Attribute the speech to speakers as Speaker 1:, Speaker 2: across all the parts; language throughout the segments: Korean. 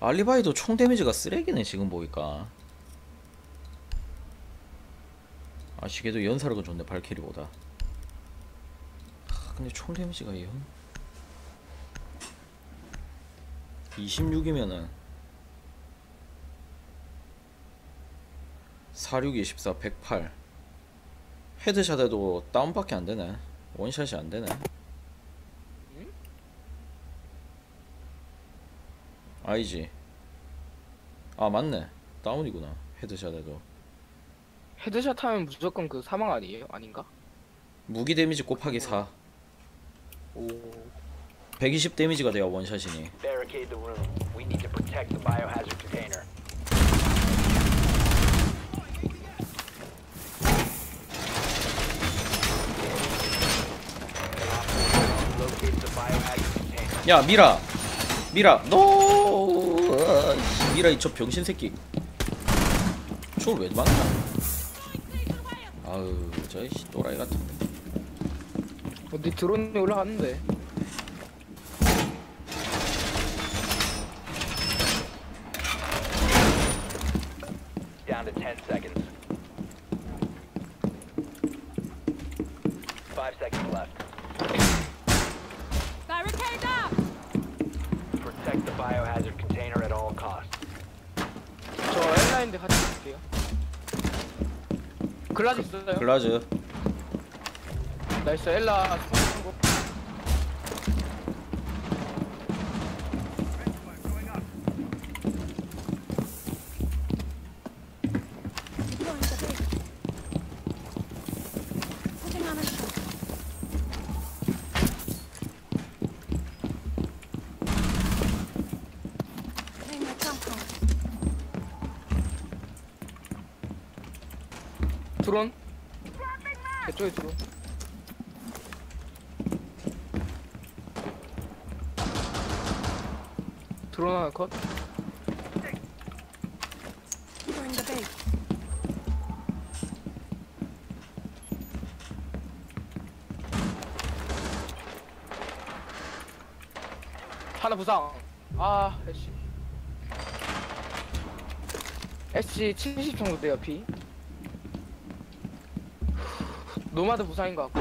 Speaker 1: 알리바이도 총 데미지가 쓰레기네 지금 보니까. 아 시계도 연사력은 좋네 발키리보다. 아, 근데 총 데미지가 영 26이면은 46, 24, 108 헤드샷에도 다운밖에 안 되네. 원샷이 안 되네. 아니지 아 맞네 다운이구나 헤드샷에도
Speaker 2: 헤드샷 하면 무조건 그 사망 아니에요? 아닌가?
Speaker 1: 무기 데미지 곱하기 4
Speaker 2: 오
Speaker 1: 120 데미지가 돼요 원샷이니
Speaker 3: Barricade the room. We need to protect the biohazard container. Locate the biohazard container.
Speaker 1: 야 미라 미라 너 아, 미라 이 저 병신 새끼. 저걸 왜 만나 아유 저이 또라이 같은
Speaker 2: 어디 드론이 올라갔는데.
Speaker 3: Down to 10 seconds.
Speaker 2: 글라즈 있어요?
Speaker 1: 글라즈
Speaker 2: 나이스 엘라 드론 드론 하나 컷. 하나 부상. 아 애쉬. 애쉬 70 정도 돼요 피 노마드 부상인 것 같고.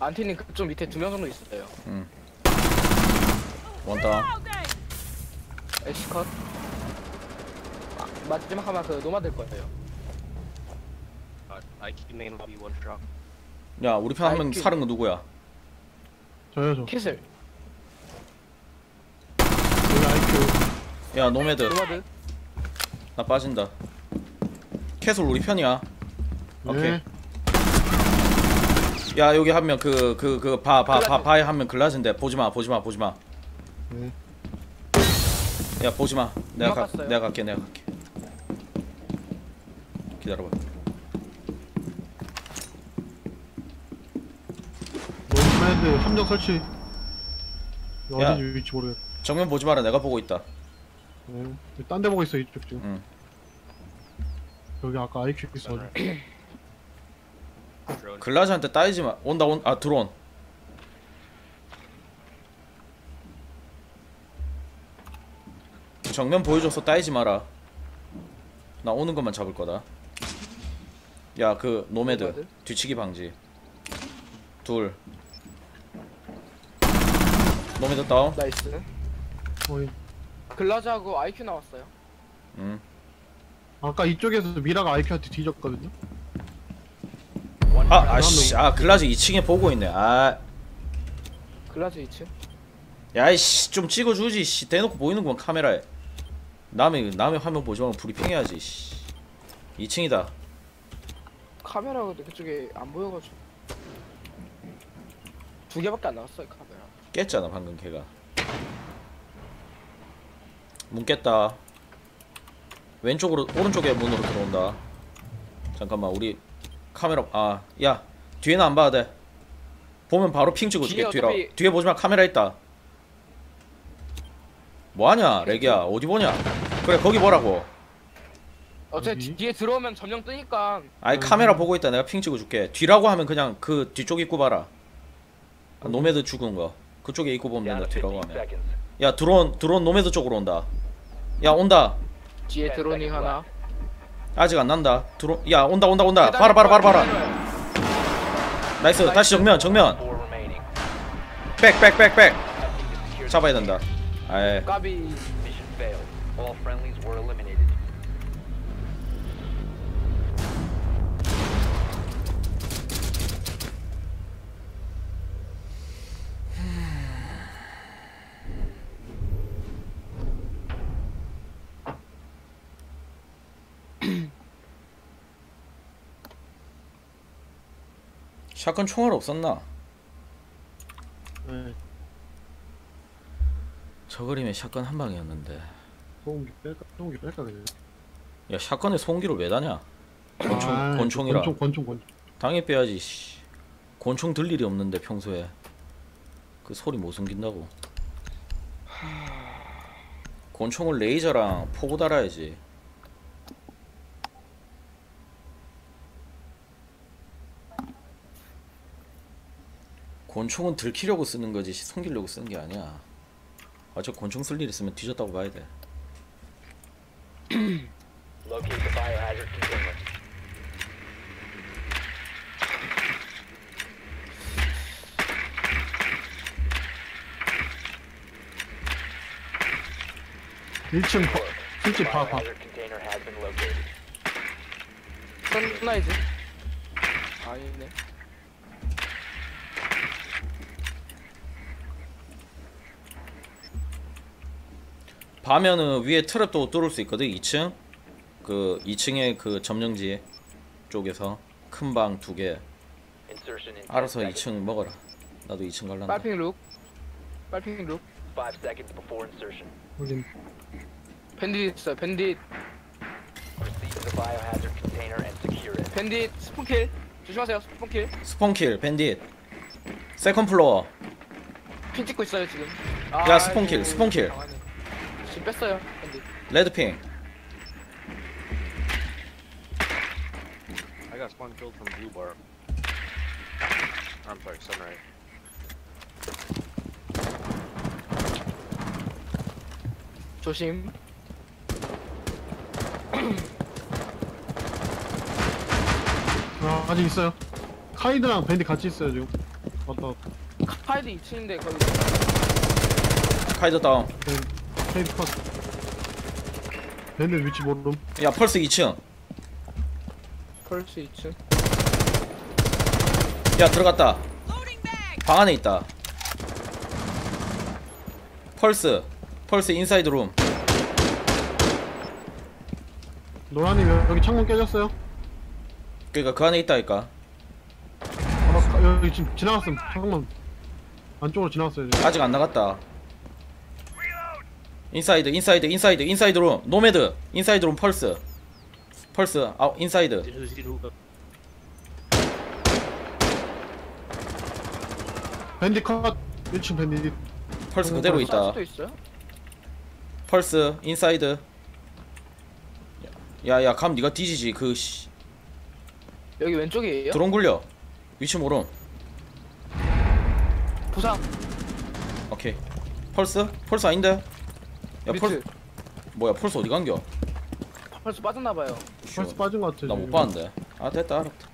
Speaker 2: 안티님 그쪽 밑에 두 명 정도 있어요.
Speaker 1: 원다.
Speaker 2: 애쉬 컷. 아, 마지막 하나 그 노마드일 거예요
Speaker 4: I keep main be one drop.
Speaker 1: 야 우리 편 한명
Speaker 2: 아이큐.
Speaker 1: 사는 거 누구야?
Speaker 5: 저요 저
Speaker 2: 캐슬.
Speaker 5: 여기 IQ
Speaker 1: 야 노매드.
Speaker 2: 노마드.
Speaker 1: 나 빠진다. 캐슬 우리 편이야. 오케이.
Speaker 5: 네.
Speaker 1: 야 여기 한 명 그 그 그 바 바 바 바에 한 명 글라즈인데. 보지마 보지마 보지마.
Speaker 5: 네.
Speaker 1: 야 보지마. 내가
Speaker 2: 음악
Speaker 1: 가,
Speaker 2: 갔어요.
Speaker 1: 내가 갈게 내가 갈게. 기다려봐
Speaker 5: 노매드 함정 설치.
Speaker 1: 야.
Speaker 5: 위치 모르겠
Speaker 1: 정면 보지 마라. 내가 보고 있다.
Speaker 5: 네. 딴데 보고 있어 이쪽 지금.
Speaker 1: 응.
Speaker 5: 여기 아까 IQ 있어.
Speaker 1: 글라즈한테 따이지 마. 온다 온아 드론 정면 보여줘서 따이지 마라. 나 오는 것만 잡을 거다. 야 그 노매드? 뒤치기 방지. 둘 노매드 다운
Speaker 2: 나이스
Speaker 5: 어이.
Speaker 2: 글라즈하고 IQ 나왔어요
Speaker 1: 응
Speaker 5: 아까 이쪽에서 미라가 IQ한테 뒤졌거든요
Speaker 1: 아, 아씨, 아, 글라즈 2층에 보고 있네. 아,
Speaker 2: 글라즈 2층
Speaker 1: 야이씨, 좀 찍어주지. 씨, 대놓고 보이는구만 카메라에. 남의 남의 화면 보지 말고 브리핑해야지. 씨. 2층이다.
Speaker 2: 카메라가 그쪽에 안 보여가지고 두 개밖에 안 나왔어요 카메라
Speaker 1: 깼잖아 방금 걔가. 문 깼다. 왼쪽으로 오른쪽에 문으로 들어온다. 잠깐만 우리 카메라 아, 야 뒤에는 안 봐도 돼. 보면 바로 핑 찍어줄게
Speaker 2: 뒤에
Speaker 1: 뒤로.
Speaker 2: 어차피-
Speaker 1: 뒤에 보지마 카메라 있다. 뭐하냐 레기야 어디 보냐 그래 거기 보라고
Speaker 2: 어차피
Speaker 5: 어디?
Speaker 2: 뒤에 들어오면 점령 뜨니까
Speaker 1: 아니 카메라 보고 있다 내가 핑 찍어줄게 뒤라고 하면 그냥 그 뒤쪽 입구 봐라 아, 노매드 죽은 거 그쪽에 입구 보면 된다
Speaker 3: to
Speaker 1: 뒤라고
Speaker 3: 15
Speaker 1: 하면
Speaker 3: seconds.
Speaker 1: 야 드론 드론 노매드 쪽으로 온다. 야 온다.
Speaker 2: 뒤에 드로닝 하나.
Speaker 1: 아직 안 난다. 드론 야 온다 온다 온다. 봐라 봐라 봐라 봐라. 나이스. 다시 정면 정면. 백 백 백백. 잡아야 된다. 아이 샷건 총알 없었나
Speaker 5: 네.
Speaker 1: 저 그림에 샷건 한 방이었는데
Speaker 5: 소음기 뺄까? 소음기 뺄까 그냥.
Speaker 1: 야 샷건에 소음기를 왜 다냐 권총
Speaker 5: 아,
Speaker 1: 권총이라
Speaker 5: 권총 권총 권총.
Speaker 1: 당연히 빼야지 씨. 권총 들 일이 없는데 평소에 그 소리 못 숨긴다고 권총을 레이저랑 포구 달아야지 권총은 들키려고 쓰는 거지 숨기려고 쓰는 게 아니야 아 저 권총 쓸 일 있으면 뒤졌다고 봐야 돼
Speaker 3: Locate the biohazard container.
Speaker 5: 일층 바. 실제 봐 봐.
Speaker 3: Biohazard container has been located.
Speaker 2: 선라이즈 아니네
Speaker 1: 밤에는 위에 트랩도 뚫을 수 있거든 2층 그 2층에 그 점령지 쪽에서 큰 방 두개
Speaker 3: Insertion in 10
Speaker 1: 알아서
Speaker 3: seconds.
Speaker 1: 2층 먹어라 나도 2층 갈란다
Speaker 2: 빨핑 룩 빨핑
Speaker 3: 룩5 seconds before insertion.
Speaker 5: 확인.
Speaker 2: 밴딧 있어요 밴딧. 밴딧 스폰킬 조심하세요 스폰킬
Speaker 1: 스폰킬 밴딧 세컨 플로어
Speaker 2: 핀 찍고 있어요 지금
Speaker 1: 야, 스폰킬, 스폰킬.
Speaker 2: 강하네. 지금 뺐어요 밴딧
Speaker 1: 레드핑
Speaker 4: I got spawn killed from blue bar. I'm sorry, sunrise.
Speaker 2: 조심
Speaker 5: 아, 아직 있어요. 카이드랑 밴드 같이 있어요 지금. 왔다 왔다.
Speaker 2: 카이드 2층인데 거기
Speaker 1: 카이드 다운
Speaker 5: 밴 드, 카이드 컷. 밴드 위치 모름.
Speaker 1: 야 펄스 2층.
Speaker 2: 펄스 2층.
Speaker 1: 야 들어갔다. 방 안에 있다. 펄스. 펄스 인사이드 룸.
Speaker 5: 노라님 여기 창문 깨졌어요.
Speaker 1: 그니까 그 안에 있다니까.
Speaker 5: 아, 가- 여기 지금 지나갔음. 창문 안쪽으로 지나갔어요 지금.
Speaker 1: 아직 안 나갔다 인사이드 인사이드 인사이드 인사이드 룸 노매드 인사이드 룸 펄스 펄스 아웃 인사이드
Speaker 5: 밴드 컷. 1층 밴드.
Speaker 1: 펄스 그대로 있다
Speaker 2: 수도 있어요?
Speaker 1: 펄스 인사이드 야야 감 니가 뒤지지 그 씨.
Speaker 2: 여기 왼쪽이에요?
Speaker 1: 드론 굴려 위치 모름
Speaker 2: 부상
Speaker 1: 오케이 펄스? 펄스 아닌데? 야 펄스
Speaker 2: 미트
Speaker 1: 뭐야 펄스 어디 간겨?
Speaker 2: 펄스 빠졌나봐요
Speaker 5: 벌써 빠진 것 같아.
Speaker 1: 나못
Speaker 5: 지금.
Speaker 1: 봤는데 아 됐다 알았다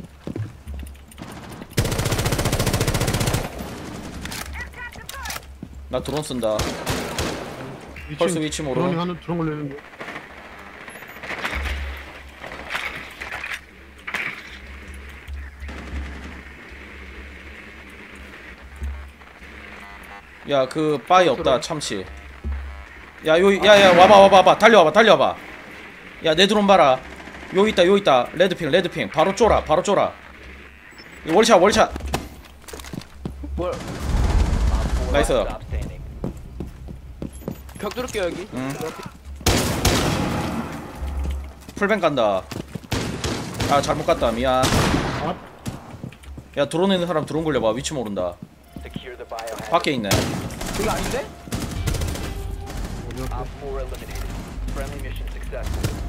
Speaker 1: 나 드론 쓴다
Speaker 5: 2층
Speaker 1: 벌써 위치 모름.
Speaker 5: 드로닝 하는 드론 걸리는 거.
Speaker 1: 야 그 바위 없다 참치 야 요 야야 와봐 와봐 와봐. 달려와봐 달려와봐. 야 내 드론 봐라. 요 있다 요 있다. 레드핑 레드핑. 바로 쫄아 바로 쫄아. 이 월샷 월샷.
Speaker 3: standing.
Speaker 2: 벽 뚫을게요 여기.
Speaker 1: 응. 풀뱅 간다. 아 잘못 갔다. 미안.
Speaker 5: 아,
Speaker 1: 야 드론 있는 사람 드론 굴려봐. 위치 모른다. 밖에 있네.
Speaker 2: 여기 아닌데?
Speaker 5: 옆에.
Speaker 3: Op 4 eliminated. Friendly mission successful.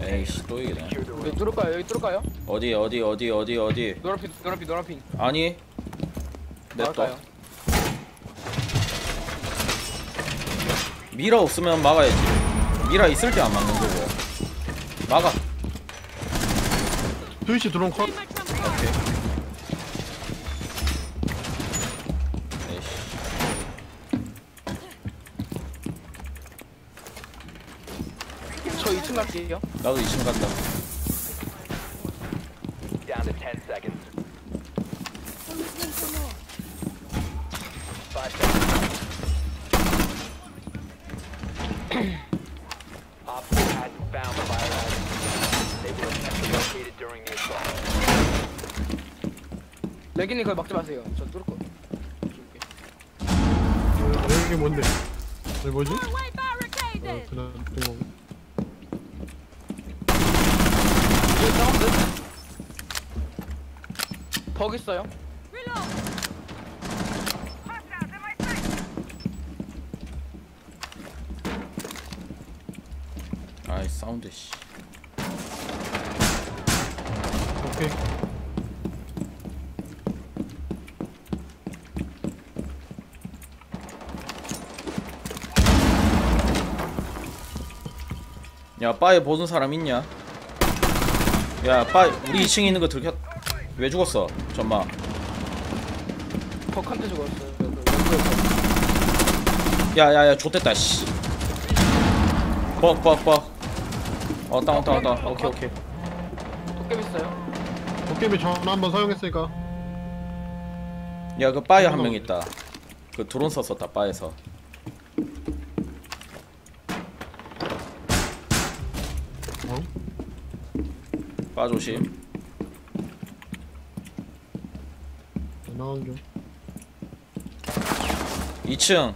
Speaker 1: 에이씨 또 이기네
Speaker 2: 여기. 뚫을까요? 여기 뚫을까요?
Speaker 1: 어디 어디 어디 어디 어디
Speaker 2: 노란핑 노란핑 노란핑
Speaker 1: 아니
Speaker 2: 나갈까요?
Speaker 1: 미라 없으면 막아야지 미라 있을 때안 막는 거고 막아
Speaker 5: 트위치 드론 컷.
Speaker 6: Clean my trunk card.
Speaker 1: 오케이 에이씨
Speaker 2: 저 2층 갈게요
Speaker 1: 나도 2층 간다
Speaker 3: Down to 10 seconds.
Speaker 6: On this one for more.
Speaker 3: 5 seconds. Op 4 hasn't found the biohazard. They were attempted located during the assault.
Speaker 2: 레기님 그걸 막지 마세요 저 뚫을 거
Speaker 5: 어, 이게 뭔데? 이게 뭐지? 어. 그냥 동
Speaker 2: 여기 사운드 벅 있어요.
Speaker 1: 아이 사운드 씨
Speaker 5: 오케이.
Speaker 1: 야 바에 보는 사람 있냐? 야 바 우리 2층에 있는 거 들켰 왜 죽었어? 전마.
Speaker 2: 벅한테 죽었어요.
Speaker 1: 야야야 좆됐다 씨. 뻑뻑뻑. 어 다운 다운 다운. 오케이 오케이.
Speaker 2: 도깨비 있어요?
Speaker 5: 도깨비 전화 한번 사용했으니까.
Speaker 1: 야 그 바에 한 명 있다. 그 드론 썼었다 바에서.
Speaker 5: 어?
Speaker 1: 바 조심
Speaker 5: 나온 중.
Speaker 1: 2층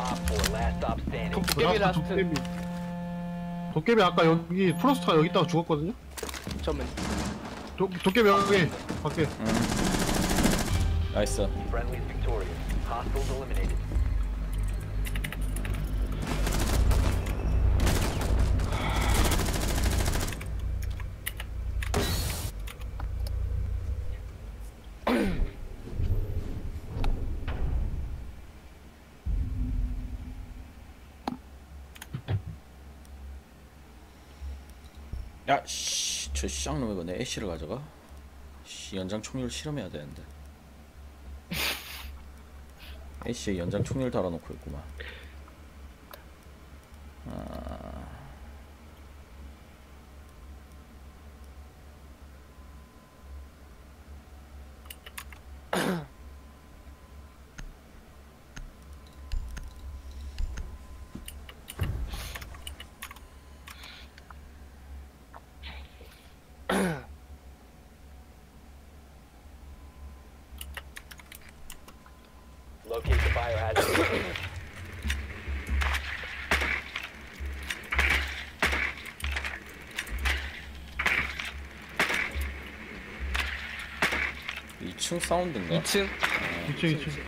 Speaker 3: Op 4 last stop standing.
Speaker 2: 도깨비 라스트
Speaker 5: 도깨비. 도깨비 아까 여기 프로스트가 여기 있다가 죽었거든요?
Speaker 2: 잠깐만
Speaker 5: 도, 도깨비 여기 밖에.
Speaker 1: 나이스
Speaker 3: Friendly's victorious. Hostiles eliminated.
Speaker 1: 야 씨 저 쌍놈 이거 내 애쉬를 가져가? 씨 연장 총률 실험해야 되는데. 애쉬에 연장 총률 달아놓고 있구만
Speaker 3: Locate the biohazard container.
Speaker 1: 이층 사운드인가?
Speaker 2: 2층
Speaker 5: 2층 2층.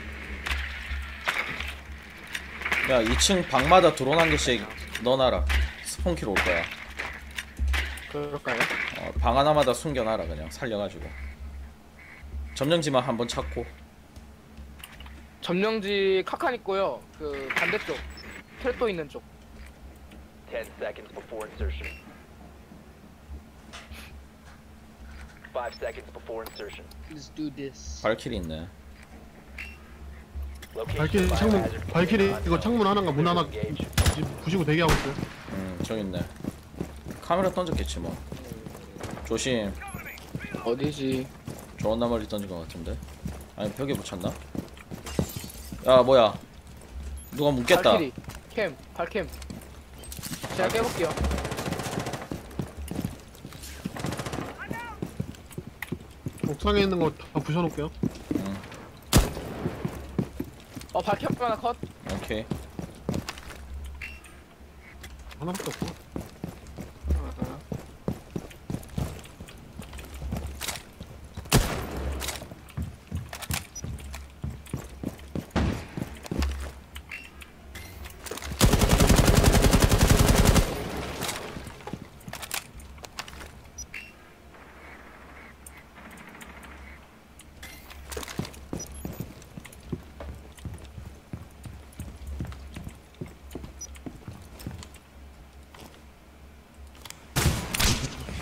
Speaker 1: 야 2층 방마다 드론 한 개씩 넣어놔라 스폰키로 올 거야
Speaker 2: 그럴까요?
Speaker 1: 어, 방 하나마다 숨겨놔라 그냥 살려가지고 점령지만 한번 찾고
Speaker 2: 점령지 카칸 있고요. 그 반대쪽 철도 있는 쪽.
Speaker 3: 10 seconds before insertion. 5 seconds before insertion.
Speaker 2: Let's do this.
Speaker 1: 발키리 있네
Speaker 5: 발키리 창문 발키리 이거 창문 하나인가 문 하나 부시고 대기하고 있어요
Speaker 1: 음 저기 있네 카메라 던졌겠지 뭐 조심
Speaker 2: 어디지?
Speaker 1: 존나 멀리 던진 것 같은데 아니 벽에 붙였나? 야 뭐야 누가 묻겠다
Speaker 2: 발키리 캠 발캠. 제가 깨볼게요.
Speaker 5: 옥상에 있는 거 다 부셔놓을게요
Speaker 2: 어 발캠 하나 컷.
Speaker 1: 오케이
Speaker 5: 하나밖에 없어
Speaker 3: Biohazard container located.
Speaker 6: Repulsion device set.
Speaker 3: Secure the room. Protect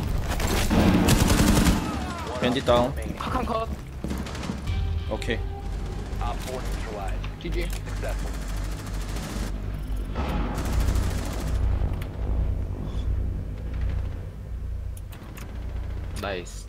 Speaker 1: 밴딧 다운
Speaker 3: Remaining.
Speaker 2: 카칸 컷.
Speaker 1: 오케이
Speaker 3: Op 4 neutralized.
Speaker 2: GG.
Speaker 3: Successful.
Speaker 7: 나이스